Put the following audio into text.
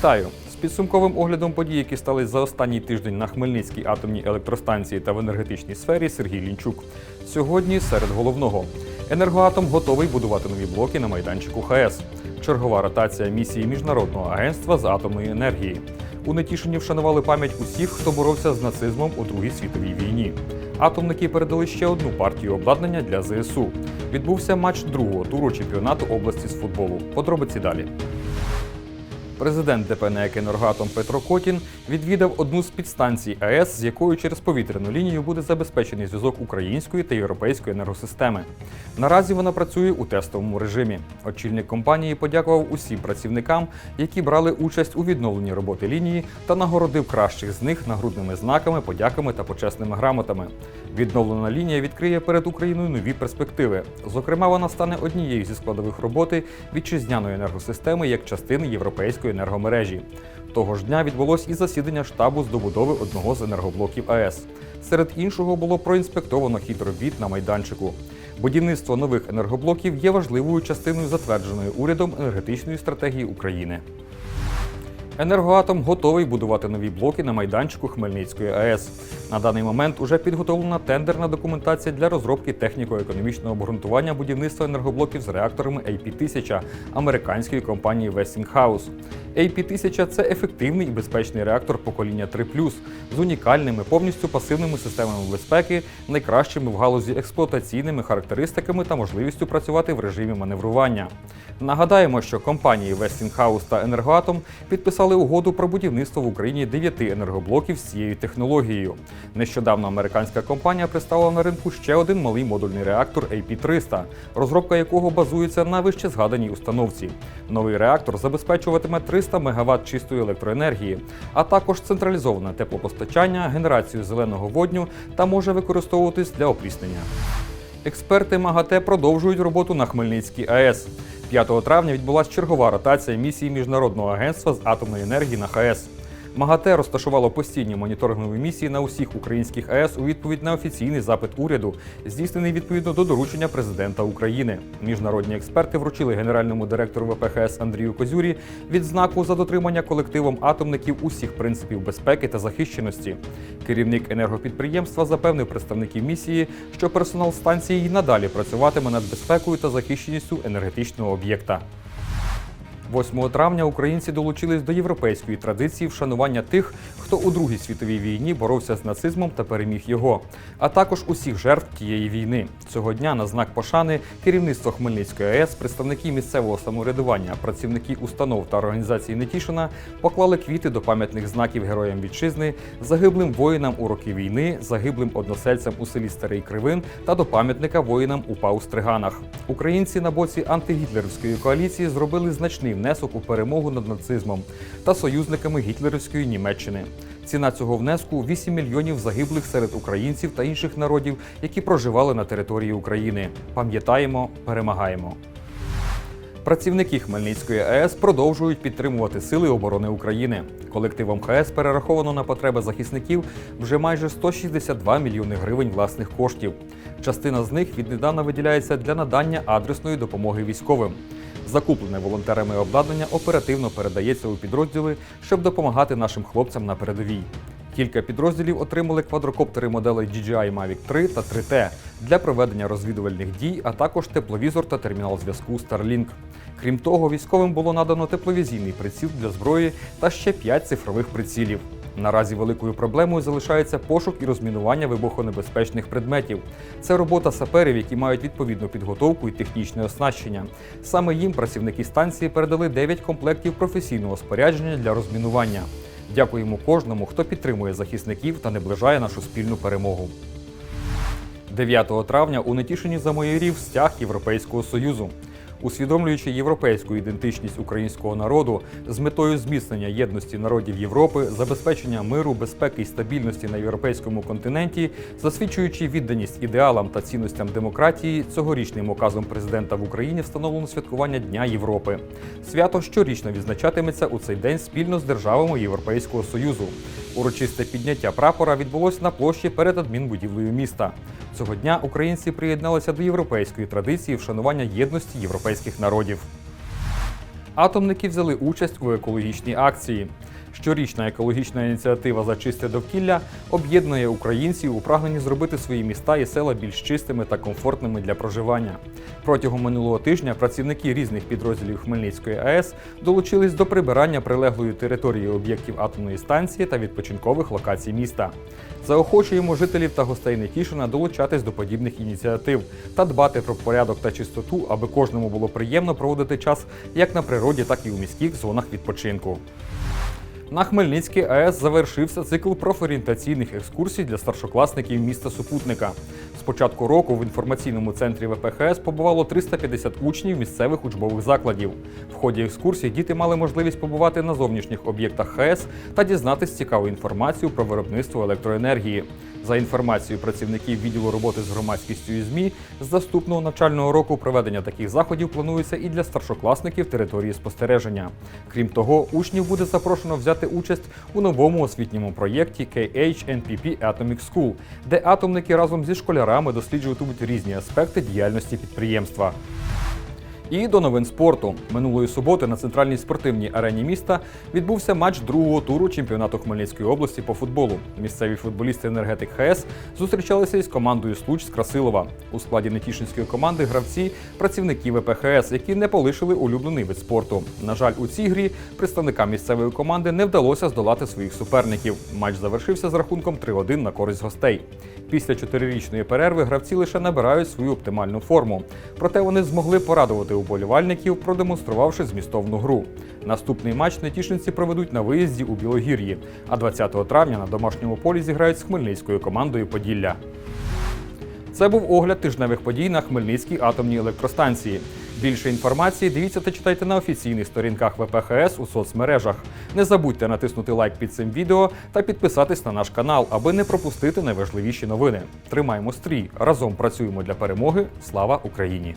Вітаю! З підсумковим оглядом подій, які стались за останній тиждень на Хмельницькій атомній електростанції та в енергетичній сфері Сергій Лінчук. Сьогодні серед головного. Енергоатом готовий будувати нові блоки на майданчику ХАЕС. Чергова ротація місії Міжнародного агентства з атомної енергії. У Нетішині вшанували пам'ять усіх, хто боровся з нацизмом у Другій світовій війні. Атомники передали ще одну партію обладнання для ЗСУ. Відбувся матч другого туру чемпіонату області з футболу. Подробиці далі. Президент ДП «НЕК «Енергоатом» Петро Котін відвідав одну з підстанцій АЕС, з якою через повітряну лінію буде забезпечений зв'язок української та європейської енергосистеми. Наразі вона працює у тестовому режимі. Очільник компанії подякував усім працівникам, які брали участь у відновленні роботи лінії, та нагородив кращих з них нагрудними знаками, подяками та почесними грамотами. Відновлена лінія відкриє перед Україною нові перспективи. Зокрема, вона стане однією зі складових роботи вітчизняної енергосистеми як частини європейської енергомережі. Того ж дня відбулось і засідання штабу з добудови одного з енергоблоків АЕС. Серед іншого було проінспектовано хід робіт на майданчику. Будівництво нових енергоблоків є важливою частиною затвердженої урядом енергетичної стратегії України. Енергоатом готовий будувати нові блоки на майданчику Хмельницької АЕС. На даний момент уже підготовлена тендерна документація для розробки техніко-економічного обґрунтування будівництва енергоблоків з реакторами AP1000 американської компанії Westinghouse. AP1000 – це ефективний і безпечний реактор покоління 3 з унікальними повністю пасивними системами безпеки, найкращими в галузі експлуатаційними характеристиками та можливістю працювати в режимі маневрування. Нагадаємо, що компанії Westinghouse та Енергоатом підписали угоду про будівництво в Україні дев'яти енергоблоків з цією технологією. Нещодавно американська компанія представила на ринку ще один малий модульний реактор AP300, розробка якого базується на вище згаданій установці. Новий реактор забезпечуватиме 300 МВт чистої електроенергії, а також централізоване теплопостачання, генерацію зеленого водню та може використовуватись для опріснення. Експерти МАГАТЕ продовжують роботу на Хмельницькій АЕС. 5 травня відбулася чергова ротація місії Міжнародного агентства з атомної енергії на ХАЕС. МАГАТЕ розташувало постійні моніторингові місії на усіх українських АЕС у відповідь на офіційний запит уряду, здійснений відповідно до доручення президента України. Міжнародні експерти вручили генеральному директору ВПХС Андрію Козюрі відзнаку за дотримання колективом атомників усіх принципів безпеки та захищеності. Керівник енергопідприємства запевнив представників місії, що персонал станції й надалі працюватиме над безпекою та захищеністю енергетичного об'єкта. 8 травня українці долучились до європейської традиції вшанування тих, хто у Другій світовій війні боровся з нацизмом та переміг його, а також усіх жертв тієї війни. Цього дня на знак пошани керівництво Хмельницької АЕС, представники місцевого самоврядування, працівники установ та організації Нетішина поклали квіти до пам'ятних знаків героям вітчизни, загиблим воїнам у роки війни, загиблим односельцям у селі Старий Кривин та до пам'ятника воїнам у Пау-Стриганах. Українці на боці антигітлерівської коаліції зробили значний внесок у перемогу над нацизмом та союзниками гітлерівської Німеччини. Ціна цього внеску 8 мільйонів загиблих серед українців та інших народів, які проживали на території України. Пам'ятаємо, перемагаємо. Працівники Хмельницької АЕС продовжують підтримувати сили оборони України. Колективом ХАЕС перераховано на потреби захисників вже майже 162 мільйони гривень власних коштів. Частина з них віднедавна виділяється для надання адресної допомоги військовим. Закуплене волонтерами обладнання оперативно передається у підрозділи, щоб допомагати нашим хлопцям на передовій. Кілька підрозділів отримали квадрокоптери моделей DJI Mavic 3 та 3T для проведення розвідувальних дій, а також тепловізор та термінал зв'язку Starlink. Крім того, військовим було надано тепловізійний приціл для зброї та ще 5 цифрових прицілів. Наразі великою проблемою залишається пошук і розмінування вибухонебезпечних предметів. Це робота саперів, які мають відповідну підготовку і технічне оснащення. Саме їм працівники станції передали 9 комплектів професійного спорядження для розмінування. Дякуємо кожному, хто підтримує захисників та наближає нашу спільну перемогу. 9 травня у Нетішині замоєрів стяг Європейського Союзу. Усвідомлюючи європейську ідентичність українського народу з метою зміцнення єдності народів Європи, забезпечення миру, безпеки і стабільності на європейському континенті, засвідчуючи відданість ідеалам та цінностям демократії, цьогорічним указом президента в Україні встановлено святкування Дня Європи. Свято щорічно відзначатиметься у цей день спільно з державами Європейського Союзу. Урочисте підняття прапора відбулось на площі перед адмінбудівлею міста. Цього дня українці приєдналися до європейської традиції вшанування єдності європейських народів. Атомники взяли участь у екологічній акції. Щорічна екологічна ініціатива за чисте довкілля об'єднує українців у прагненні зробити свої міста і села більш чистими та комфортними для проживання. Протягом минулого тижня працівники різних підрозділів Хмельницької АЕС долучились до прибирання прилеглої території об'єктів атомної станції та відпочинкових локацій міста. Заохочуємо жителів та гостей Нетішина долучатись до подібних ініціатив та дбати про порядок та чистоту, аби кожному було приємно проводити час як на природі, так і у міських зонах відпочинку. На Хмельницькій АЕС завершився цикл профорієнтаційних екскурсій для старшокласників міста Супутника. З початку року в інформаційному центрі ВПХС побувало 350 учнів місцевих учбових закладів. В ході екскурсій діти мали можливість побувати на зовнішніх об'єктах ХАЕС та дізнатись цікаву інформацію про виробництво електроенергії. За інформацією працівників відділу роботи з громадськістю і ЗМІ, з наступного навчального року проведення таких заходів планується і для старшокласників території спостереження. Крім того, учнів буде запрошено взяти участь у новому освітньому проєкті KHNPP Atomic School, де атомники разом зі школярами досліджуватимуть різні аспекти діяльності підприємства. І до новин спорту. Минулої суботи на центральній спортивній арені міста відбувся матч другого туру чемпіонату Хмельницької області по футболу. Місцеві футболісти енергетик ХС зустрічалися із командою Случ з Красилова. У складі Нетішинської команди гравці працівники ВПХС, які не полишили улюблений вид спорту. На жаль, у цій грі представникам місцевої команди не вдалося здолати своїх суперників. Матч завершився з рахунком 3-1 на користь гостей. Після чотирирічної перерви гравці лише набирають свою оптимальну форму. Проте вони змогли порадувати уболівальників, продемонструвавши змістовну гру. Наступний матч нетішинці проведуть на виїзді у Білогір'ї, а 20 травня на домашньому полі зіграють з хмельницькою командою Поділля. Це був огляд тижневих подій на Хмельницькій атомній електростанції. Більше інформації дивіться та читайте на офіційних сторінках ВПХС у соцмережах. Не забудьте натиснути лайк під цим відео та підписатись на наш канал, аби не пропустити найважливіші новини. Тримаємо стрій! Разом працюємо для перемоги. Слава Україні!